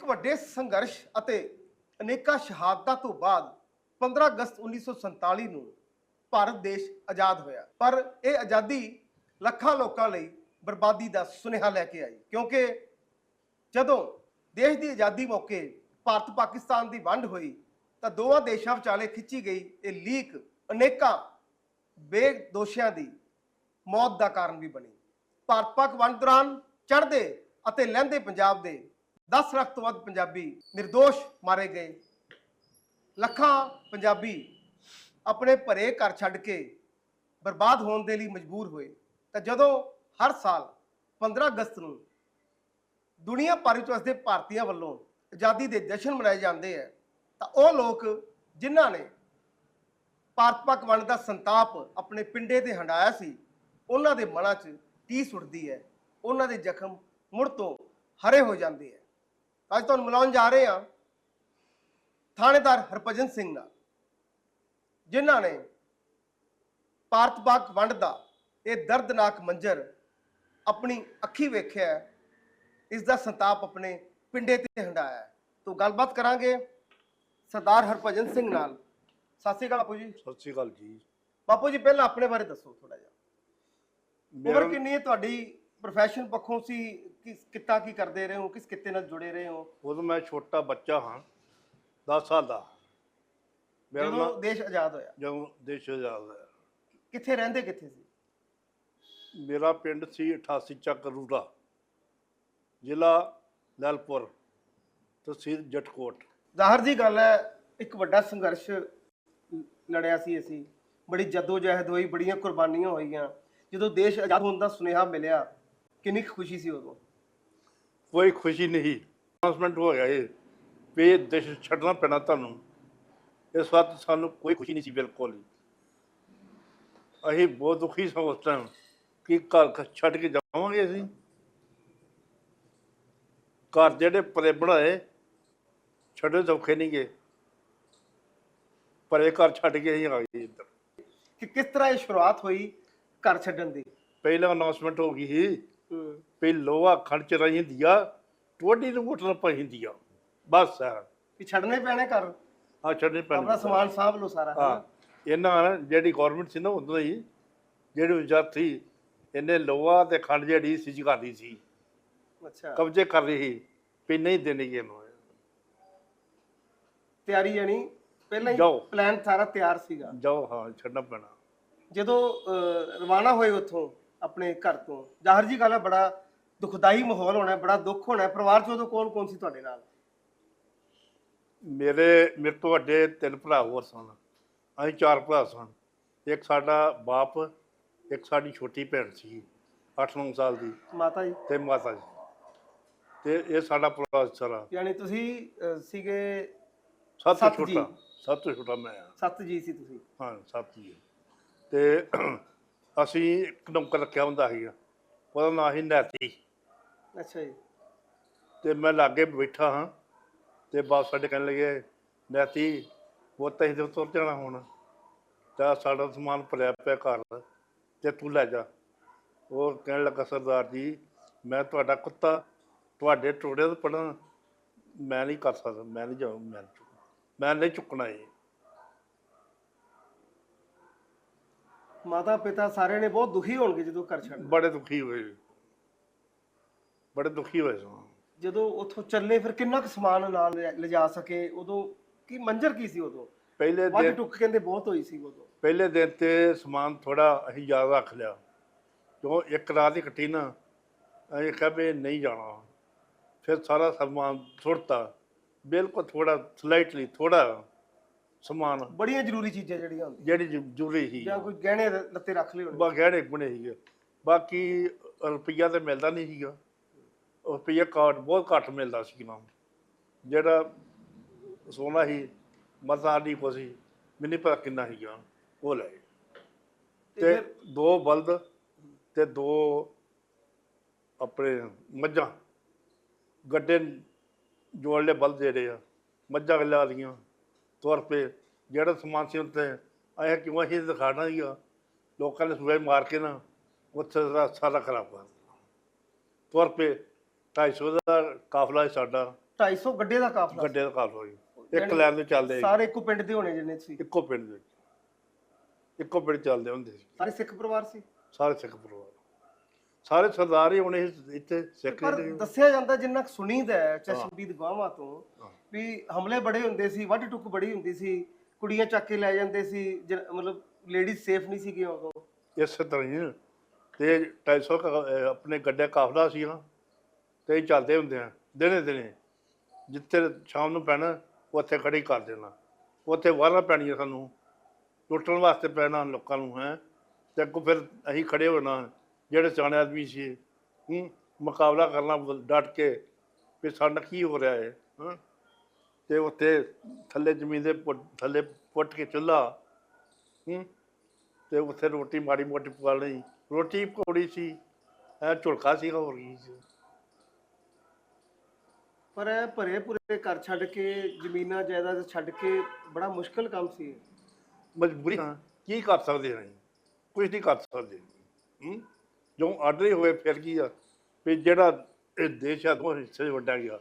ਇੱਕ ਵੱਡੇ ਸੰਘਰਸ਼ ਅਤੇ ਅਨੇਕਾਂ ਸ਼ਹਾਦਤਾਂ ਤੋਂ ਬਾਅਦ 15 ਅਗਸਤ 1947 ਨੂੰ ਭਾਰਤ ਦੇਸ਼ ਆਜ਼ਾਦ ਹੋਇਆ। ਪਰ ਇਹ ਆਜ਼ਾਦੀ ਲੱਖਾਂ ਲੋਕਾਂ ਲਈ ਬਰਬਾਦੀ ਦਾ ਸੁਨੇਹਾ ਲੈ ਕੇ ਆਈ, ਕਿਉਂਕਿ ਜਦੋਂ ਦੇਸ਼ ਦੀ ਆਜ਼ਾਦੀ ਮੌਕੇ ਭਾਰਤ ਪਾਕਿਸਤਾਨ ਦੀ ਵੰਡ ਹੋਈ, ਤਾਂ ਦੋਵਾਂ ਦੇਸ਼ਾਂ ਵਿਚਾਲੇ ਖਿੱਚੀ ਗਈ ਇਹ ਲੀਕ ਅਨੇਕਾਂ ਬੇਦੋਸ਼ੀਆਂ ਦੀ ਮੌਤ ਦਾ ਕਾਰਨ ਵੀ ਬਣੀ। ਭਾਰਤ ਪਾਕ ਵੰਡ ਦੌਰਾਨ ਚੜ੍ਹਦੇ ਅਤੇ ਲਹਿੰਦੇ ਪੰਜਾਬ ਦੇ 10 ਲੱਖ ਤੋਂ ਵੱਧ ਪੰਜਾਬੀ નિર્ਦੋਸ਼ ਮਾਰੇ ਗਏ। ਲੱਖਾਂ ਪੰਜਾਬੀ ਆਪਣੇ ਭਰੇ ਘਰ ਛੱਡ ਕੇ ਬਰਬਾਦ ਹੋਣ ਦੇ ਲਈ ਮਜਬੂਰ ਹੋਏ। ਤਾਂ ਜਦੋਂ ਹਰ ਸਾਲ 15 ਅਗਸਤ ਨੂੰ ਦੁਨੀਆ ਭਰ ਵਿੱਚ ਵਸਦੇ ਭਾਰਤੀਆਂ ਵੱਲੋਂ ਆਜ਼ਾਦੀ ਦੇ ਜਸ਼ਨ ਮਨਾਏ ਜਾਂਦੇ ਹੈ ਤਾਂ ਉਹ ਲੋਕ ਜਿਨ੍ਹਾਂ ਨੇ ਭਾਰਤ ਪਾਕ ਵੰਡ ਦਾ ਸੰਤਾਪ ਆਪਣੇ ਪਿੰਡੇ ਤੇ ਹੰਡਾਇਆ ਸੀ, ਉਹਨਾਂ ਦੇ ਮਨਾਂ 'ਚ ਟੀਸ ਉੱਠਦੀ ਹੈ। ਉਹਨਾਂ ਦੇ ਜ਼ਖਮ ਮੁੜ ਤੋਂ ਹਰੇ ਹੋ ਜਾਂਦੇ ਹੈ ਅੱਜ ਤੁਹਾਨੂੰ ਮਿਲਾਉਣ ਜਾ ਰਹੇ ਹਾਂ ਥਾਣੇਦਾਰ ਹਰਭਜਨ ਸਿੰਘ ਨਾਲ ਜਿਨ੍ਹਾਂ ਨੇ ਭਾਰਤ ਪਾਕ ਵੰਡ ਦਾ ਇਹ ਦਰਦਨਾਕ ਮੰਜ਼ਰ ਆਪਣੀ ਅੱਖੀ ਵੇਖਿਆ। ਇਸ ਦਾ ਸੰਤਾਪ ਆਪਣੇ ਪਿੰਡੇ ਤੇ ਹੰਡਾਇਆ। ਤੋਂ ਗੱਲਬਾਤ ਕਰਾਂਗੇ ਸਰਦਾਰ ਹਰਭਜਨ ਸਿੰਘ ਨਾਲ ਸਤਿ ਸ਼੍ਰੀ ਅਕਾਲ ਬਾਪੂ ਜੀ ਸਤਿ ਸ਼੍ਰੀ ਅਕਾਲ ਜੀ ਬਾਪੂ ਜੀ ਪਹਿਲਾਂ ਆਪਣੇ ਬਾਰੇ ਦੱਸੋ ਥੋੜਾ ਜਿਹਾ ਮੇਰਾ ਉਮਰ ਕਿੰਨੀ ਹੈ ਤੁਹਾਡੀ ਪ੍ਰੋਫੈਸ਼ਨ ਪੱਖੋਂ ਸੀ ਕਿਸ ਕਿੱਤਾ ਕੀ ਕਰਦੇ ਰਹੇ ਹੋ? ਕਿਸ ਕਿੱਤੇ ਨਾਲ ਜੁੜੇ ਰਹੇ ਹੋ? ਉਦੋਂ ਮੈਂ ਛੋਟਾ ਬੱਚਾ ਹਾਂ 10 ਸਾਲ ਦਾ। ਮੇਰਾ ਜਦੋਂ ਨਾਮ ਦੇਸ਼ ਆਜ਼ਾਦ ਹੋਇਆ। ਜਦੋਂ ਦੇਸ਼ ਆਜ਼ਾਦ ਹੋਇਆ। ਕਿੱਥੇ ਰਹਿੰਦੇ ਕਿੱਥੇ ਸੀ? ਮੇਰਾ ਪਿੰਡ ਸੀ 88 ਚੱਕ ਰੂੜਾ ਜ਼ਿਲ੍ਹਾ ਲੈਲਪੁਰ ਤਹਿਸੀਲ ਜਟਕੋਟ। ਜ਼ਾਹਰ ਜੀ ਗੱਲ ਹੈ ਇੱਕ ਵੱਡਾ ਸੰਘਰਸ਼ ਲੜਿਆ ਸੀ ਅਸੀਂ। ਬੜੀ ਜਦੋਜਹਿਦ ਹੋਈ ਬੜੀਆਂ ਕੁਰਬਾਨੀਆਂ ਹੋਈਆਂ। ਜਦੋਂ ਦੇਸ਼ ਆਜ਼ਾਦ ਹੋਣ ਦਾ ਸੁਨੇਹਾ ਮਿਲਿਆ ਕਿੰਨੀ ਕੁ ਖੁਸ਼ੀ ਸੀ ਉਦੋਂ? ਕੋਈ ਖੁਸ਼ੀ ਨਹੀਂ। ਅਨਾਉਂਸਮੈਂਟ ਹੋ ਗਿਆ ਇਹ ਵੀ ਇਹ ਦੇਸ਼ ਛੱਡਣਾ ਪੈਣਾ ਤੁਹਾਨੂੰ। ਇਸ ਵਕਤ ਸਾਨੂੰ ਕੋਈ ਖੁਸ਼ੀ ਨਹੀਂ ਸੀ ਬਿਲਕੁਲ ਹੀ ਅਸੀਂ ਬਹੁਤ ਦੁਖੀ ਸਾਂ ਉਸ ਟਾਈਮ ਕਿ ਘਰ ਛੱਡ ਕੇ ਜਾਵਾਂਗੇ ਅਸੀਂ। ਘਰ ਜਿਹੜੇ ਪਰੇ ਬਣਾਏ ਛੱਡੇ ਸੌਖੇ ਨਹੀਂ ਗਏ ਪਰੇ ਘਰ ਛੱਡ ਕੇ ਅਸੀਂ ਆ ਗਏ ਇੱਧਰ। ਕਿ ਕਿਸ ਤਰ੍ਹਾਂ ਇਹ ਸ਼ੁਰੂਆਤ ਹੋਈ ਘਰ ਛੱਡਣ ਦੀ? ਪਹਿਲਾਂ ਅਨਾਉਂਸਮੈਂਟ ਹੋ ਗਈ ਸੀ ਹੂੰ ਵੀ ਲੋਹਾ ਖੜ ਚ ਰਹੀ ਹੁੰਦੀ ਆ ਟੋਡੀ ਨੂੰ ਘੁੱਟਣਾ ਪਈ ਹੁੰਦੀ ਆ। ਬਸ ਆ ਕਿ ਛੱਡਣੇ ਪੈਣੇ ਘਰ। ਆ ਛੱਡਣੇ ਪੈਣੇ। ਆਪਣਾ ਸਮਾਨ ਸਾਂਭ ਲਓ ਸਾਰਾ ਹਾਂ। ਇਹਨਾਂ ਜਿਹੜੀ ਗਵਰਨਮੈਂਟ ਸੀ ਨਾ ਉਦੋਂ ਹੀ ਜਿਹੜੀ ਸੀ ਇਹਨੇ ਲੋਹਾ ਤੇ ਖੰਡ ਜਿਹੜੀ ਸੀ ਕਰਦੀ ਸੀ। ਅੱਛਾ। ਕਬਜ਼ੇ ਕਰ ਰਹੀ ਸੀ ਵੀ ਨਹੀਂ ਦੇਣੀ ਇਹਨੂੰ। ਤਿਆਰੀ ਜਾਨੀ ਪਹਿਲਾਂ ਹੀ। ਪਲਾਨ ਸਾਰਾ ਤਿਆਰ ਸੀਗਾ। ਜਾਓ ਹਾਂ ਛੱਡਣਾ ਪੈਣਾ। ਜਦੋਂ ਰਵਾਨਾ ਹੋਏ ਉੱਥੋਂ ਆਪਣੇ ਘਰ ਤੋਂ। ਜ਼ਾਹਰ ਜੀ ਗੱਲ ਹੈ ਬੜਾ ਦੁਖਦਾਈ ਮਾਹੌਲ ਹੋਣਾ ਹੈ, ਬੜਾ ਦੁੱਖ ਹੋਣਾ। ਹੈ। ਪਰਿਵਾਰ ਚ ਉਦੋਂ ਕੌਣ ਕੌਣ ਸੀ ਤੁਹਾਡੇ ਨਾਲ? ਮੇਰੇ ਮੇਰੇ ਤੋਂ ਵੱਡੇ ਤਿੰਨ ਭਰਾ ਹੋਰ ਸਨ। ਅਸੀਂ ਚਾਰ ਭਰਾ ਸਨ। ਇੱਕ ਸਾਡਾ ਬਾਪ ਇੱਕ ਸਾਡੀ ਛੋਟੀ ਭੈਣ ਸੀ। 8-9 ਸਾਲ ਦੀ। ਮਾਤਾ ਜੀ? ਤੇ ਮਾਤਾ ਜੀ। ਤੇ ਇਹ ਸਾਡਾ ਪਰਿਵਾਰ ਸਾਰਾ। ਯਾਨੀ ਤੁਸੀਂ ਅਹ, ਸੀਗੇ ਸਭ ਤੋਂ ਸੱਤ ਜੀ। ਛੋਟਾ। ਸਭ ਤੋਂ ਛੋਟਾ ਮੈਂ ਹਾਂ ਸੱਤ ਜੀ ਸੀ ਤੁਸੀਂ। ਹਾਂ ਸੱਤ ਜੀ। ਤੇ ਅਸੀਂ ਇੱਕ ਨੌਕਰ ਰੱਖਿਆ ਹੁੰਦਾ ਸੀਗਾ। ਉਹਦਾ ਨਾਂ ਸੀ ਨੈਤੀ। ਅੱਛਾ ਜੀ। ਤੇ ਮੈਂ ਲਾਗੇ ਬੈਠਾ ਹਾਂ ਤੇ ਬਾਪ ਸਾਡੇ ਕਹਿਣ ਲੱਗੇ ਨੈਤੀ ਉਹ ਤਾਂ ਇਹਦੇ ਤੁਰ ਜਾਣਾ ਹੁਣ। ਤਾਂ ਸਾਡਾ ਸਮਾਨ ਭਰਿਆ ਪਿਆ ਘਰ ਤੇ ਤੂੰ ਲੈ ਜਾ। ਉਹ ਕਹਿਣ ਲੱਗਾ ਸਰਦਾਰ ਜੀ ਮੈਂ ਤੁਹਾਡਾ ਕੁੱਤਾ ਤੁਹਾਡੇ ਟੋੜੇ ਤੋਂ ਪੜਨ ਮੈਂ ਨਹੀਂ ਕਰ ਸਕਦਾ ਮੈਂ ਨਹੀਂ ਜਾਊਂ ਮੈਂ ਨਹੀਂ ਚੁੱਕਣਾ। ਮੈਂ ਨਹੀਂ ਚੁੱਕਣਾ ਇਹ। ਮਾਤਾ ਪਿਤਾ ਸਾਰਿਆਂ ਨੇ ਬਹੁਤ ਦੁਖੀ ਹੋਣਗੇ ਜਦੋਂ ਘਰ ਛੱਡ ਬੜੇ ਦੁਖੀ ਹੋਏ ਬੜੇ ਦੁਖੀ ਹੋਏ ਸਾਂ। ਜਦੋਂ ਉੱਥੋਂ ਚੱਲੇ ਫਿਰ ਕਿੰਨਾ ਕੁ ਸਮਾਨ ਨਾਲ ਲਿਆ- ਲਿਜਾ ਸਕੇ? ਉਦੋਂ ਕੀ ਮੰਜ਼ਰ ਕੀ ਸੀ ਉਦੋਂ? ਪਹਿਲੇ ਵੱਧ ਦਿਨ ਟੁੱਕ ਕਹਿੰਦੇ ਬਹੁਤ ਹੋਈ ਸੀ ਉਦੋਂ। ਪਹਿਲੇ ਦਿਨ ਤੇ ਸਮਾਨ ਥੋੜਾ ਅਸੀਂ ਜ਼ਿਆਦਾ ਰੱਖ ਲਿਆ। ਕਿਉਂ? ਇੱਕ ਰਾਤ ਹੀ ਕੱਟੀ ਨਾ। ਅਸੀਂ ਕਿਹਾ ਵੀ ਨਹੀਂ ਜਾਣਾ। ਫਿਰ ਸਾਰਾ ਸਮਾਨ ਸੁੱਟਤਾ। ਬਿਲਕੁਲ ਥੋੜਾ ਸਲਾਈਟਲੀ ਥੋੜਾ ਸਮਾਨ। ਬੜੀਆਂ ਜ਼ਰੂਰੀ ਚੀਜ਼ਾਂ ਜਿਹੜੀਆਂ ਹੁੰਦੀਆਂ। ਜਿਹੜੀ ਜ਼ਰੂ- ਜ਼ਰੂਰੀ ਸੀ। ਜਾਂ ਕੋਈ ਗਹਿਣੇ ਲੱਤੇ ਰੱਖ ਲਏ ਹੋਣੇ। ਬਾ ਗਹਿਣੇ ਗੁਣੇ ਸੀਗੇ। ਬਾਕੀ ਰੁਪਈਆ ਤੇ ਮਿਲਦਾ ਨਹੀਂ ਸੀਗਾ। ਰੁਪਈਆ ਕਾਰਡ ਬਹੁਤ ਘੱਟ ਮਿਲਦਾ ਸੀ ਨਾ। ਜਿਹੜਾ ਸੋਨਾ ਸੀ ਮਤਾ ਦੀ ਕੋ ਸੀ ਮੈਨੂੰ ਨਹੀਂ ਪਤਾ ਕਿੰਨਾ ਸੀਗਾ ਉਹ ਲੈ ਤੇ ਦੋ ਬਲਦ ਤੇ ਦੋ ਆਪਣੇ ਮੱਝਾਂ। ਗੱਡੇ ਜੋੜ ਲਏ ਬਲਦ ਜਿਹੜੇ ਆ ਮੱਝਾਂ ਲੀਆਂ ਤੌਰ ਤੇ ਜਿਹੜਾ ਸਮਾਨ ਸੀ ਉੱਤੇ ਆਇਆ ਕਿਉਂ ਅਸੀਂ ਦਿਖਾਣਾ ਹੀਗਾ ਲੋਕਾਂ ਨੇ ਸੂਏ ਮਾਰ ਕੇ ਨਾ ਉੱਥੇ ਦਾ ਸਾਰਾ ਖਰਾਬ ਕਰ ਦਿੱਤਾ। ਤੌਰ ਤੇ 250 ਦਾ ਕਾਫਲਾ ਸੀ ਸਾਡਾ। 250 ਗੱਡੇ ਦਾ ਕਾਫਲਾ ਗੱਡੇ ਦਾ ਕਾਲ ਹੋਈ ਇੱਕ ਲਾਈਨ ਤੇ ਚੱਲਦੇ ਸੀ। ਸਾਰੇ ਇੱਕੋ ਪਿੰਡ ਦੇ ਹੋਣੇ ਜਿੰਨੇ ਸੀ। ਇੱਕੋ ਪਿੰਡ ਦੇ। ਇੱਕੋ ਪਿੰਡ ਚੱਲਦੇ ਹੁੰਦੇ ਸੀ। ਸਾਰੇ ਸਿੱਖ ਪਰਿਵਾਰ ਸੀ? ਸਾਰੇ ਸਿੱਖ ਪਰਿਵਾਰ। ਸਾਰੇ ਸਰਦਾਰ ਹੀ ਹੋਣੇ ਸੀ ਇੱਥੇ ਸਿੱਖ ਪਰ ਜਿਹੜੇ ਦੱਸਿਆ ਜਾਂਦਾ ਜਿੰਨਾ ਕੁ ਸੁਣੀਦਾ ਹੈ ਚਸ਼ਮਦੀਦ ਗਵਾਹਾਂ ਤੋਂ। ਵੀ ਹਮਲੇ ਬੜੇ ਹੁੰਦੇ ਸੀ ਵੱਢ ਟੁੱਕ ਬੜੀ ਹੁੰਦੀ ਸੀ ਕੁੜੀਆਂ ਚੱਕ ਕੇ ਲੈ ਜਾਂਦੇ ਸੀ ਜਿਨ- ਮਤਲਬ ਲੇਡੀਜ਼ ਸੇਫ ਨਹੀਂ ਸੀਗੀਆਂ ਉਦੋਂ। ਇਸੇ ਤਰ੍ਹਾਂ ਹੀ ਤੇ 250 ਕ- ਅਹ ਆਪਣੇ ਗੱਡੇ ਕਾਫਲਾ ਸੀ ਨਾ ਤੇ ਇਹ ਚੱਲਦੇ ਹੁੰਦੇ ਆ ਦਿਨੇ ਦਿਨੇ। ਜਿੱਥੇ ਸ਼ਾਮ ਨੂੰ ਪੈਣਾ ਉੱਥੇ ਖੜੀ ਕਰ ਦੇਣਾ। ਉੱਥੇ ਵਾਰਾਂ ਪੈਣੀਆਂ ਸਾਨੂੰ। ਲੁੱਟਣ ਵਾਸਤੇ ਪੈਣਾ ਲੋਕਾਂ ਨੂੰ ਹੈ। ਤੇ ਅੱਗੋਂ ਫਿਰ ਅਸੀਂ ਖੜੇ ਹੋਣਾ। ਜਿਹੜੇ ਸਿਆਣੇ ਆਦਮੀ ਸੀ ਹੂੰ ਮੁਕਾਬਲਾ ਕਰਨਾ ਡਟ ਕੇ ਵੀ ਸਾਡਾ ਕੀ ਹੋ ਰਿਹਾ ਹੈ ਹਾਂ? ਤੇ ਉੱਥੇ ਥੱਲੇ ਜ਼ਮੀਨ ਦੇ ਥੱਲੇ ਪੁੱਟ ਕੇ ਚੁੱਲ੍ਹਾ ਹੂੰ? ਤੇ ਉੱਥੇ ਰੋਟੀ ਮਾੜੀ ਮੋਟੀ ਪਕਾ ਲਈ। ਰੋਟੀ ਪਕੌੜੀ ਸੀ ਐ ਝੁਲਕਾ ਸੀਗਾ ਹੋਰ ਕੀ ਸੀ। ਪਰ ਇਹ ਭਰੇ ਪੂਰੇ ਘਰ ਛੱਡ ਕੇ ਜ਼ਮੀਨਾਂ ਜਾਇਦਾਦ ਛੱਡ ਕੇ ਬੜਾ ਮੁਸ਼ਕਲ ਕੰਮ ਸੀ ਮਜਬੂਰੀ ਕੀ ਕਰ ਸਕਦੇ ਹਾਂ ਕੁਝ ਨਹੀਂ ਕਰ ਸਕਦੇ। ਹੂੰ? ਜੋ ਆਰਡਰ ਹੋਏ ਫਿਰ ਕੀ ਆ? ਵੀ ਜਿਹੜਾ ਇਹ ਦੇਸ਼ ਆ ਦੋ ਹਿੱਸੇ 'ਚ ਵੰਡਿਆ ਗਿਆ।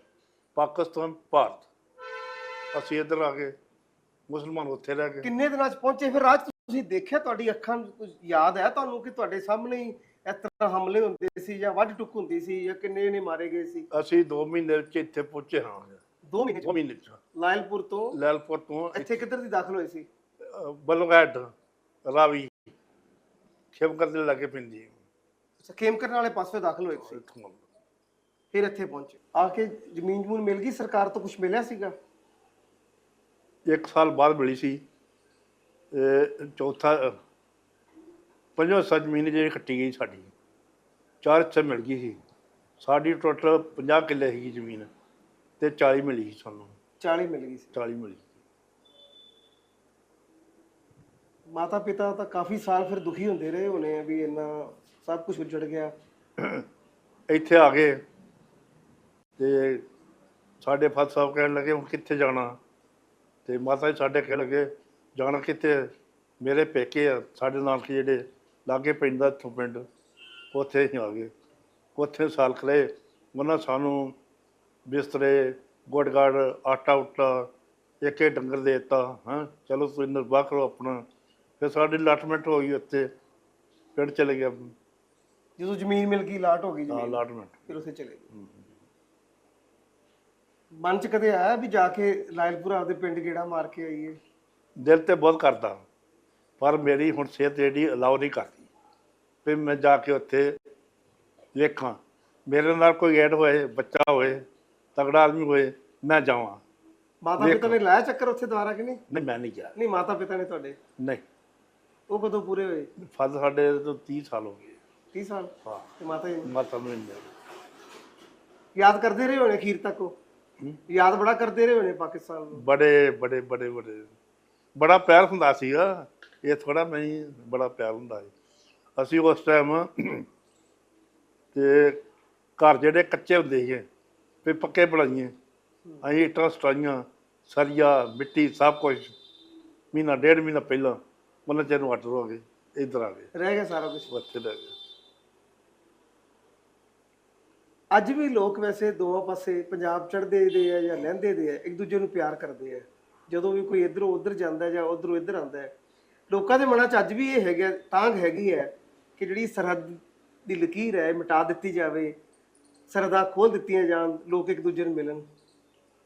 ਪਾਕਿਸਤਾਨ ਭਾਰਤ। ਅਸੀਂ ਇੱਧਰ ਆ ਗਏ। ਮੁਸਲਮਾਨ ਉੱਥੇ ਰਹਿ ਗਏ। ਕਿੰਨੇ ਦਿਨਾਂ ਚ ਪਹੁੰਚੇ? ਫਿਰ ਰਾਜ ਤੁਸੀਂ ਦੇਖਿਆ ਤੁਹਾਡੀ ਅੱਖਾਂ ਨੂੰ? ਕੁਝ ਯਾਦ ਹੈ ਤੁਹਾਨੂੰ ਕਿ ਤੁਹਾਡੇ ਸਾਹਮਣੇ ਹੀ ਇਸ ਤਰ੍ਹਾਂ ਹਮਲੇ ਹੁੰਦੇ ਸੀ ਜਾਂ ਵੱਢ ਟੁੱਕ ਹੁੰਦੀ ਸੀ ਜਾਂ ਕਿੰਨੇ ਨੇ ਮਾਰੇ ਗਏ ਸੀ? ਅਸੀਂ 2 ਮਹੀਨੇ ਵਿੱਚ ਇੱਥੇ ਪਹੁੰਚੇ ਹਾਂ। ਦੋ ਮਹੀਨੇ 2 ਚ ਮਹੀਨੇ ਚ। ਲਾਇਲਪੁਰ ਤੋਂ? ਲੈਲਪੁਰ ਤੋਂ ਇੱਥੇ। ਕਿੱਧਰ ਦੀ ਦਾਖਲ ਹੋਏ ਸੀ? ਬਲਗੈਟ ਰਾਵੀ। ਖੇਮਕਰ ਦੇ ਲਾਗੇ ਪੈਂਦੀ ਹੈ ਅੱਛਾ ਖੇਮਕਰਨ ਵਾਲੇ ਪਾਸੇ ਦਾਖਲ ਹੋਏ ਸੀ ਇੱਥੋਂ। ਫਿਰ ਇੱਥੇ ਪਹੁੰਚੇ। ਆ ਕੇ ਜ਼ਮੀਨ ਜਮੂਨ ਮਿਲ ਗਈ? ਸਰਕਾਰ ਤੋਂ ਕੁਝ ਮਿਲਿਆ ਸੀਗਾ? ਇੱਕ ਸਾਲ ਬਾਅਦ ਮਿਲੀ ਸੀ। ਇਹ ਚੌਥਾ ਪੰਜਵਾਂ ਹਿੱਸਾ ਜ਼ਮੀਨ ਜਿਹੜੀ ਕੱਟੀ ਗਈ ਸਾਡੀ। ਚਾਰ ਹਿੱਸੇ ਮਿਲ ਗਈ ਸੀ। ਸਾਡੀ ਟੋਟਲ 50 ਕਿੱਲੇ ਸੀਗੀ ਜ਼ਮੀਨ ਤੇ 40 ਮਿਲੀ ਸੀ ਸਾਨੂੰ। 40 ਮਿਲ ਗਈ ਸੀ। 40 ਮਿਲੀ ਮਾਤਾ ਪਿਤਾ ਤਾਂ ਕਾਫੀ ਸਾਲ ਫਿਰ ਦੁਖੀ ਹੁੰਦੇ ਰਹੇ ਹੋਣੇ ਆ ਵੀ ਇੰਨਾ ਸਭ ਕੁਝ ਉੱਜੜ ਗਿਆ। ਇੱਥੇ ਆ ਗਏ ਤੇ ਸਾਡੇ ਫਾਦਰ ਸਾਹਿਬ ਕਹਿਣ ਲੱਗੇ, ਹੁਣ ਕਿੱਥੇ ਜਾਣਾ? ਤੇ ਮਾਤਾ ਜੀ ਸਾਡੇ ਕਹਿਣ ਲੱਗੇ, ਜਾਣਾ ਕਿੱਥੇ? ਮੇਰੇ ਪੇਕੇ ਆ, ਸਾਡੇ ਨਾਲ ਕੀ ਜਿਹੜੇ ਲਾਗੇ ਪੈਂਦਾ ਇੱਥੋਂ ਪਿੰਡ। ਉੱਥੇ ਹੀ ਆ ਗਏ। ਉੱਥੇ ਸਾਲ ਖਲੇ ਉਹਨਾਂ ਸਾਨੂੰ ਬਿਸਤਰੇ ਗੁੜਗੜ ਆਟਾ ਉਟਾ ਇੱਕ ਇੱਕ ਡੰਗਰ ਦੇ ਦਿੱਤਾ, ਹਾਂ। ਚਲੋ ਤੁਸੀਂ ਨਿਰਵਾਹ ਕਰੋ ਆਪਣਾ। ਫਿਰ ਸਾਡੀ ਅਲਾਟਮੈਂਟ ਹੋ ਗਈ ਉੱਥੇ। ਪਿੰਡ ਚਲੇ ਗਿਆ। ਜਦੋਂ ਜ਼ਮੀਨ ਮਿਲ ਗਈ ਲਾਟ ਹੋ ਗਈ ਹਾਂ ਜ਼ਮੀਨ। ਅਲਾਟਮੈਂਟ ਫਿਰ ਉੱਥੇ ਚਲੇ ਗਏ। ਮਨ ਚ ਕਦੇ ਆਇਆ ਵੀ ਜਾ ਕੇ ਲਾਇਲਪੁਰ ਆਪਦੇ ਪਿੰਡ ਗੇੜਾ ਮਾਰ ਕੇ ਆਈਏ? ਦਿਲ ਤੇ ਬਹੁਤ ਕਰਦਾ। ਪਰ ਮੇਰੀ ਹੁਣ ਸਿਹਤ ਜਿਹੜੀ ਅਲਾਉ ਨਹੀਂ ਕਰਦੀ। ਵੀ ਮੈਂ ਜਾ ਕੇ ਉੱਥੇ ਵੇਖਾਂ। ਮੇਰੇ ਨਾਲ ਕੋਈ ਐਡ ਹੋਏ ਬੱਚਾ ਹੋਏ ਤਗੜਾ ਆਦਮੀ ਹੋਏ ਮੈਂ ਜਾਵਾਂ। ਮਾਤਾ। ਪਿਤਾ ਨੇ ਲਾਇਆ ਚੱਕਰ ਉੱਥੇ ਦੁਬਾਰਾ ਕਿ ਨਹੀਂ? ਨਹੀਂ ਮੈਂ ਨਹੀਂ ਗਿਆ। ਨਹੀਂ ਮਾਤਾ ਪਿਤਾ ਨੇ ਤੁਹਾਡੇ? ਨਹੀਂ। ਉਹ ਕਦੋਂ ਪੂਰੇ ਹੋਏ? ਫਾਦਰ ਸਾਡੇ ਤੋਂ 30 ਸਾਲ ਹੋ ਗਏ। 30 ਸਾਲ। ਹਾਂ। ਤੇ ਮਾਤਾ ਜੀ ਨੇ? ਮਾਤਾ ਨੂੰ ਨਹੀਂ ਮਿਲਿਆ। ਯਾਦ ਕਰਦੇ ਰਹੇ ਹੋਣੇ ਅਖੀਰ ਤੱਕ ਉਹ? ਹੂੰ। ਯਾਦ ਬੜਾ ਕਰਦੇ ਰਹੇ ਹੋਣੇ ਪਾਕਿਸਤਾਨ ਨੂੰ? ਬੜੇ ਬੜੇ ਬੜੇ ਬੜੇ। ਬੜਾ ਪਿਆਰ ਹੁੰਦਾ ਸੀਗਾ ਇਹ ਥੋੜਾ ਨਹੀਂ ਬੜਾ ਪਿਆਰ ਹੁੰਦਾ ਸੀ। ਅਸੀਂ ਉਸ ਟਾਈਮ ਤੇ ਘਰ ਜਿਹੜੇ ਕੱਚੇ ਹੁੰਦੇ ਸੀ ਵੀ ਪੱਕੇ ਬਣਾਈਏ। ਅਸੀਂ ਇੱਟਾਂ ਸਟਾਈਆਂ ਸਰੀਆ ਮਿੱਟੀ ਸਭ ਕੁਝ ਮਹੀਨਾ ਡੇਢ ਮਹੀਨਾ ਪਹਿਲਾਂ। ਉਹਨਾਂ ਚਿਰ ਨੂੰ ਆਰਡਰ ਹੋ ਗਏ ਇੱਧਰ ਆ ਗਏ। ਰਹਿ ਗਿਆ ਸਾਰਾ ਕੁਝ ਉੱਥੇ ਰਹਿ ਗਏ ਅੱਜ ਵੀ ਲੋਕ ਵੈਸੇ ਦੋਵਾਂ ਪਾਸੇ ਪੰਜਾਬ ਚੜ੍ਹਦੇ ਦੇ ਆ ਜਾਂ ਲਹਿੰਦੇ ਦੇ ਆ, ਇੱਕ ਦੂਜੇ ਨੂੰ ਪਿਆਰ ਕਰਦੇ ਆ। ਜਦੋਂ ਵੀ ਕੋਈ ਇਧਰੋਂ ਉਧਰ ਜਾਂਦਾ ਜਾਂ ਉਧਰੋਂ ਇੱਧਰ ਆਉਂਦਾ ਹੈ, ਲੋਕਾਂ ਦੇ ਮਨਾਂ 'ਚ ਅੱਜ ਵੀ ਇਹ ਹੈਗਾ ਤਾਂਗ ਹੈਗੀ ਹੈ ਕਿ ਜਿਹੜੀ ਸਰਹੱਦ ਦੀ ਲਕੀਰ ਹੈ ਮਿਟਾ ਦਿੱਤੀ ਜਾਵੇ, ਸਰਹੱਦਾਂ ਖੋਲ ਦਿੱਤੀਆਂ ਜਾਣ, ਲੋਕ ਇੱਕ ਦੂਜੇ ਨੂੰ ਮਿਲਣ।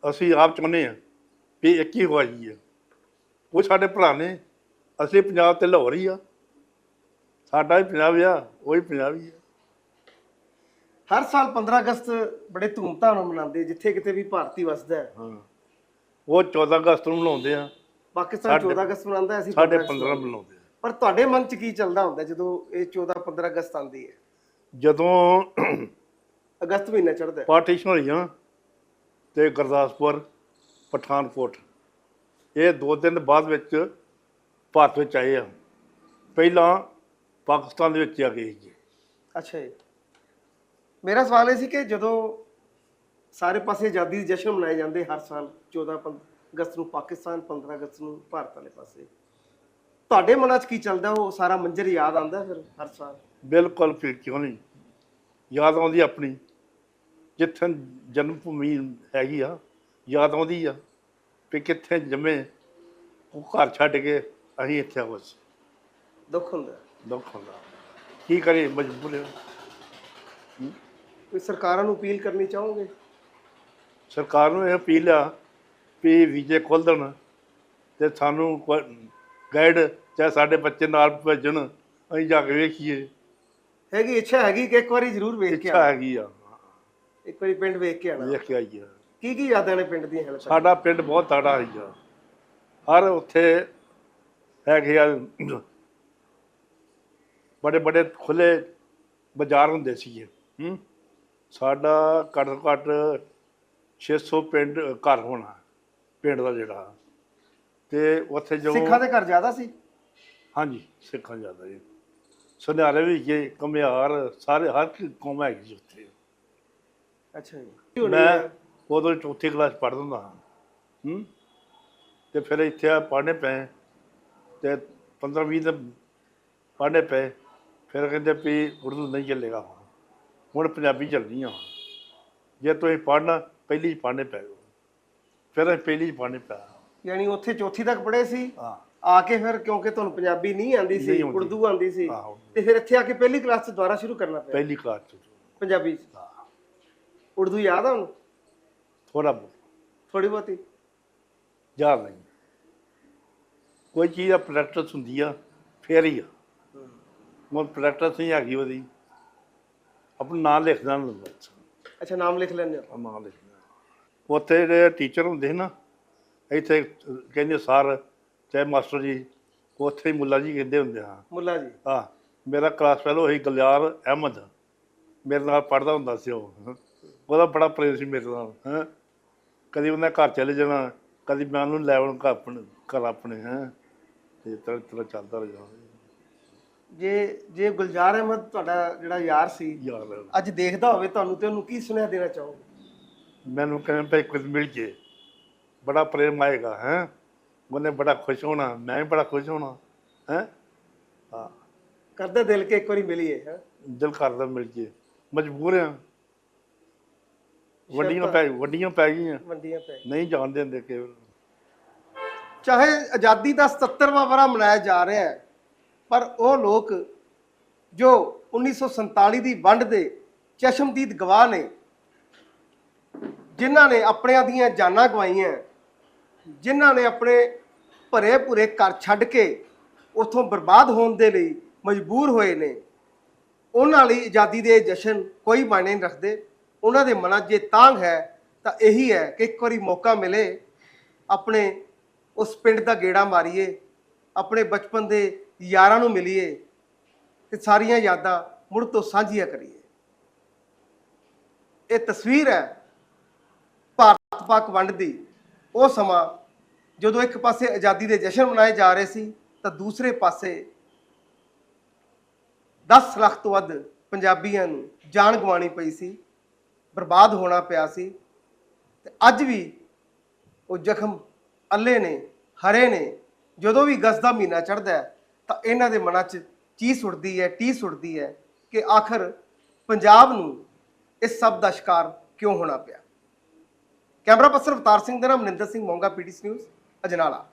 ਅਸੀਂ ਆਪ ਚਾਹੁੰਦੇ ਹਾਂ ਵੀ ਇੱਕ ਹੀ ਹੋਆ ਜੀ ਉਹ ਸਾਡੇ ਭਰਾ ਨੇ, ਅਸੀਂ ਪੰਜਾਬ ਤੇ ਲਾਹੌਰ ਹੀ ਆ। ਸਾਡਾ ਵੀ ਪੰਜਾਬ ਆ, ਉਹ ਵੀ ਪੰਜਾਬ ਹੀ ਆ। ਹਰ ਸਾਲ 15 ਅਗਸਤ ਬੜੇ ਧੂਮਧਾਮ ਨਾਲ ਮਨਾਉਂਦੇ ਜਿੱਥੇ ਕਿਤੇ ਵੀ ਭਾਰਤੀ ਵਸਦਾ ਹੈ। ਹਾਂ। ਉਹ 14 ਅਗਸਤ ਨੂੰ ਮਨਾਉਂਦੇ ਆ। ਪਾਕਿਸਤਾਨ ਸਾਡੇ- 14 ਅਗਸਤ ਮਨਾਉਂਦਾ ਅਸੀਂ ਸਾਡੇ 15 15 ਮਨਾਉਂਦੇ ਆ। ਪਰ ਤੁਹਾਡੇ ਮਨ 'ਚ ਕੀ ਚੱਲਦਾ ਹੁੰਦਾ ਜਦੋਂ ਇਹ 14 15 ਅਗਸਤ ਆਉਂਦੀ ਹੈ? ਜਦੋਂ ਅਗਸਤ ਮਹੀਨਾ ਚੜ੍ਹਦਾ ਹੈ। ਪਾਰਟੀਸ਼ਨ ਹੋਈਆਂ ਤੇ ਗੁਰਦਾਸਪੁਰ ਪਠਾਨਕੋਟ ਇਹ ਦੋ ਦਿਨ ਬਾਅਦ ਵਿੱਚ ਭਾਰਤ ਵਿੱਚ ਆਏ ਆ। ਪਹਿਲਾਂ ਪਾਕਿਸਤਾਨ ਦੇ ਵਿੱਚ ਆ ਗਏ ਸੀ। ਅੱਛਾ ਜੀ। ਮੇਰਾ ਸਵਾਲ ਇਹ ਸੀ ਕਿ ਜਦੋਂ ਸਾਰੇ ਪਾਸੇ ਆਜ਼ਾਦੀ ਦੇ ਜਸ਼ਨ ਮਨਾਏ ਜਾਂਦੇ ਹਰ ਸਾਲ 14 ਪੰ- ਅਗਸਤ ਨੂੰ ਪਾਕਿਸਤਾਨ 15 ਅਗਸਤ ਨੂੰ ਭਾਰਤ ਵਾਲੇ ਪਾਸੇ ਤੁਹਾਡੇ ਮਨਾਂ 'ਚ ਕੀ ਚੱਲਦਾ? ਉਹ ਸਾਰਾ ਮੰਜ਼ਰ ਯਾਦ ਆਉਂਦਾ ਫਿਰ ਹਰ ਸਾਲ? ਬਿਲਕੁਲ ਫਿਰ ਕਿਉਂ ਨਹੀਂ? ਯਾਦ ਆਉਂਦੀ ਆਪਣੀ। ਜਿੱਥੇ ਜਨਮ ਭੂਮੀ ਹੈਗੀ ਆ ਯਾਦ ਆਉਂਦੀ ਆ ਵੀ ਕਿੱਥੇ ਜੰਮੇ ਉਹ ਘਰ ਛੱਡ ਕੇ ਅਸੀਂ ਇੱਥੇ ਸੀ ਦੁੱਖ ਹੁੰਦਾ। ਦੁੱਖ ਹੁੰਦਾ। ਕੀ ਕਰੀਏ ਮਜਬੂਰ ਹਾਂ। ਕੋਈ ਸਰਕਾਰਾਂ ਨੂੰ ਅਪੀਲ ਕਰਨੀ ਚਾਹੋਗੇ? ਸਰਕਾਰ ਨੂੰ ਇਹ ਅਪੀਲ ਆ ਵੀ ਵੀਜ਼ੇ ਖੋਲ੍ਹ ਦੇਣ ਤੇ ਸਾਨੂੰ ਗਾਈਡ ਚਾਹੇ ਸਾਡੇ ਬੱਚੇ ਨਾਲ ਭੇਜਣ ਅਸੀਂ ਜਾ ਕੇ ਵੇਖੀਏ। ਹੈਗੀ ਇੱਛਾ ਹੈਗੀ ਕਿ ਇੱਕ ਵਾਰੀ ਜ਼ਰੂਰ ਵੇਖ ਕੇ ਇੱਛਾ ਹੈਗੀ ਆ। ਇੱਕ ਵਾਰੀ ਪਿੰਡ ਵੇਖ ਕੇ ਆਣਾ ਵੇਖ ਕੇ ਆਈਏ। ਕੀ ਕੀ ਯਾਦਾਂ ਨੇ ਪਿੰਡ ਦੀਆਂ ਹਾਲੇ ਤੱਕ? ਸਾਡਾ ਪਿੰਡ ਬਹੁਤ ਤੜਾ ਹੈਗਾ ਹਰ ਉੱਥੇ ਹੈਗੇ ਆ ਬੜੇ ਬੜੇ ਖੁੱਲੇ ਬਾਜ਼ਾਰ ਹੁੰਦੇ ਸੀਗੇ। ਹੂੰ? ਸਾਡਾ ਘੱਟ ਤੋਂ ਘੱਟ 600 ਪਿੰਡ ਘਰ ਹੋਣਾ ਪਿੰਡ ਦਾ ਜਿਹੜਾ। ਤੇ ਉੱਥੇ ਜੋ ਸਿੱਖਾਂ ਦੇ ਘਰ ਜ਼ਿਆਦਾ ਸੀ? ਹਾਂਜੀ ਸਿੱਖਾਂ ਜ਼ਿਆਦਾ ਜੀ। ਸੁਨਿਆਰੇ ਵੀ ਗਏ ਕਮਿਆਰ ਸਾਰੇ ਹਰ ਕੌਮ ਹੈਗੀ ਸੀ ਉੱਥੇ। ਅੱਛਾ ਜੀ। ਮੈਂ ਉਦੋਂ ਚੌਥੀ ਕਲਾਸ ਪੜ੍ਹਦਾ ਹੁੰਦਾ ਹਾਂ। ਹੂੰ? ਤੇ ਫਿਰ ਇੱਥੇ ਆ ਪੜ੍ਹਨੇ ਪਏ। ਤੇ 15 20 ਦਿਨ ਪੜ੍ਹਨੇ ਪਏ। ਫਿਰ ਕਹਿੰਦੇ ਵੀ ਉਰਦੂ ਨਹੀਂ ਚੱਲੇਗਾ ਹੁਣ ਪੰਜਾਬੀ ਚੱਲਣੀ ਆ ਜੇ ਤੁਸੀਂ ਪੜ੍ਹਨਾ ਪਹਿਲੀ 'ਚ ਪੜ੍ਹਨੇ ਪਏ ਫਿਰ ਅਸੀਂ ਪਹਿਲੀ 'ਚ ਪੜ੍ਹਨੇ ਪਿਆ ਯਾਨੀ ਉੱਥੇ ਚੌਥੀ ਤੱਕ ਪੜ੍ਹੇ ਸੀ? ਹਾਂ। ਆ ਕੇ ਫਿਰ ਕਿਉਂਕਿ ਤੁਹਾਨੂੰ ਪੰਜਾਬੀ ਨਹੀਂ ਆਂਦੀ ਸੀ ਨਹੀਂ ਆਉਂਦੀ। ਉਰਦੂ ਆਂਦੀ ਸੀ। ਆਹੋ। ਤੇ ਫਿਰ ਇੱਥੇ ਆ ਕੇ ਪਹਿਲੀ ਕਲਾਸ ਤੋਂ ਦੁਬਾਰਾ ਸ਼ੁਰੂ ਕਰਨਾ ਪਿਆ। ਪਹਿਲੀ ਕਲਾਸ ਚ। ਪੰਜਾਬੀ 'ਚ। ਉਰਦੂ ਯਾਦ ਆ ਹੁਣ ਥੋੜਾ ਬਹੁਤ। ਥੋੜੀ ਬਹੁਤੀ? ਯਾਦ ਨਹੀਂ। ਕੋਈ ਚੀਜ਼ ਦਾ ਪ੍ਰੈਕਟਿਸ ਹੁੰਦੀ ਆ ਫੇਰ ਹੀ ਆ। ਹੁਣ ਪ੍ਰੈਕਟਿਸ ਨਹੀਂ ਹੈਗੀ ਉਹਦੀ। ਆਪਣਾ ਨਾਮ ਲਿਖਦਾ ਨਾ। ਬਸ ਅੱਛਾ ਨਾਮ ਲਿਖ ਲੈਂਦੇ ਹੋ? ਨਾਮ ਲਿਖਦਾ ਉੱਥੇ ਜਿਹੜੇ ਟੀਚਰ ਹੁੰਦੇ ਸੀ ਨਾ ਇੱਥੇ ਕਹਿੰਦੇ ਸਰ ਚਾਹੇ ਮਾਸਟਰ ਜੀ ਉੱਥੇ ਹੀ ਮੁੱਲਾ ਜੀ ਕਹਿੰਦੇ ਹੁੰਦੇ ਹਾਂ ਮੁੱਲਾ ਜੀ? ਆ ਮੇਰਾ ਕਲਾਸ ਫੈਲੋ ਸੀ ਗਲਿਆਰ ਅਹਿਮਦ। ਮੇਰੇ ਨਾਲ ਪੜਦਾ ਹੁੰਦਾ ਸੀ ਉਹ। ਉਹਦਾ ਬੜਾ ਪ੍ਰੇਮ ਸੀ ਮੇਰੇ ਨਾਲ। ਹੈ? ਕਦੀ ਉਹਨੇ ਘਰ ਚਲੇ ਜਾਣਾ ਕਦੀ ਮੈਂ ਉਹਨੂੰ ਲੈ ਆਉਣਾ ਘਰ ਆਪਣੇ ਘਰ ਆਪਣੇ ਹੈ? ਤੇ ਤਰ੍ਹਾਂ ਤਰ੍ਹਾਂ ਚੱਲਦਾ ਰਿਹਾ। ਜੇ ਜੇ ਗੁਲਜ਼ਾਰ ਅਹਿਮਦ ਤੁਹਾਡਾ ਜਿਹੜਾ ਯਾਰ ਸੀ ਯਾਰ ਅੱਜ ਦੇਖਦਾ ਹੋਵੇ ਤੁਹਾਨੂੰ ਤੇ ਉਹਨੂੰ ਕੀ ਸੁਨੇਹਾ ਦੇਣਾ ਚਾਹੋਗੇ? ਮੈਨੂੰ ਕਹਿੰਦੇ ਭਾਈ ਕੁਝ ਮਿਲ ਜੇ। ਬੜਾ ਪ੍ਰੇਮ ਆਏਗਾ ਹੈ? ਉਹਨੇ ਬੜਾ ਖੁਸ਼ ਹੋਣਾ ਮੈਂ ਵੀ ਬੜਾ ਖੁਸ਼ ਹੋਣਾ ਹੈ? ਹਾਂ। ਕਰਦਾ ਦਿਲ ਕੇ ਇੱਕ ਵਾਰੀ ਮਿਲੀਏ ਹੈ? ਦਿਲ ਕਰਦਾ ਮਿਲ ਜੇ। ਮਜਬੂਰ ਆ ਵੱਡੀਆਂ ਪੈ ਵੱਡੀਆਂ ਪੈ ਗਈਆਂ। ਮੰਡੀਆਂ ਪੈ ਨਹੀਂ ਜਾਣ ਦਿੰਦੇ ਕੇਵਲ ਚਾਹੇ ਆਜ਼ਾਦੀ ਦਾ 77ਵਾਂ ਵਰਾ ਮਨਾਇਆ ਜਾ ਰਿਹਾ ਹੈ ਪਰ ਉਹ ਲੋਕ ਜੋ 1947 ਦੀ ਵੰਡ ਦੇ ਚਸ਼ਮਦੀਦ ਗਵਾਹ ਨੇ, ਜਿਨ੍ਹਾਂ ਨੇ ਆਪਣਿਆਂ ਦੀਆਂ ਜਾਨਾਂ ਗਵਾਈਆਂ, ਜਿਨ੍ਹਾਂ ਨੇ ਆਪਣੇ ਭਰੇ ਭੁਰੇ ਘਰ ਛੱਡ ਕੇ ਉਥੋਂ ਬਰਬਾਦ ਹੋਣ ਦੇ ਲਈ ਮਜਬੂਰ ਹੋਏ ਨੇ, ਉਹਨਾਂ ਲਈ ਆਜ਼ਾਦੀ ਦੇ ਜਸ਼ਨ ਕੋਈ ਮਾਇਨੇ ਨਹੀਂ ਰੱਖਦੇ। ਉਹਨਾਂ ਦੇ ਮਨਾਂ 'ਚ ਜੇ ਤਾਂਘ ਹੈ, ਤਾਂ ਇਹੀ ਹੈ ਕਿ ਇੱਕ ਵਾਰੀ ਮੌਕਾ ਮਿਲੇ, ਆਪਣੇ ਉਸ ਪਿੰਡ ਦਾ ਗੇੜਾ ਮਾਰੀਏ, ਆਪਣੇ ਬਚਪਨ ਦੇ ਯਾਰਾਂ ਨੂੰ ਮਿਲੀਏ ਤੇ ਸਾਰੀਆਂ ਯਾਦਾਂ ਮੁੜ ਤੋਂ ਸਾਂਝੀਆਂ ਕਰੀਏ। ਇਹ ਤਸਵੀਰ ਹੈ ਭਾਰਤ ਪਾਕ ਵੰਡ ਦੀ। ਉਹ ਸਮਾਂ ਜਦੋਂ ਇੱਕ ਪਾਸੇ ਆਜ਼ਾਦੀ ਦੇ ਜਸ਼ਨ ਮਨਾਏ ਜਾ ਰਹੇ ਸੀ, ਤਾਂ ਦੂਸਰੇ ਪਾਸੇ 10 ਲੱਖ ਤੋਂ ਵੱਧ ਪੰਜਾਬੀਆਂ ਨੂੰ ਜਾਨ ਗਵਾਉਣੀ ਪਈ ਸੀ, ਬਰਬਾਦ ਹੋਣਾ ਪਿਆ ਸੀ ਤੇ ਅੱਜ ਵੀ ਉਹ ਜ਼ਖਮ ਅੱਲੇ ਨੇ, ਹਰੇ ਨੇ, ਜਦੋਂ ਵੀ ਗਸ ਦਾ ਮਹੀਨਾ ਚੜ੍ਹਦਾ ਹੈ ਤਾਂ ਇਹਨਾਂ ਦੇ ਮਨਾਂ 'ਚ ਚੀਜ਼ ਉੱਠਦੀ ਹੈ, ਟੀਸ ਉੱਠਦੀ ਹੈ ਕਿ ਆਖਰ ਪੰਜਾਬ ਨੂੰ ਇਸ ਸਭ ਦਾ ਸ਼ਿਕਾਰ ਕਿਉਂ ਹੋਣਾ ਪਿਆ? ਕੈਮਰਾ ਪਰਸਨ ਅਵਤਾਰ ਸਿੰਘ ਦੇ ਨਾਮ ਮਨਿੰਦਰ ਸਿੰਘ ਮੋਂਗਾ ਪੀਟੀਸੀ ਨਿਊਜ਼ ਅਜਨਾਲਾ।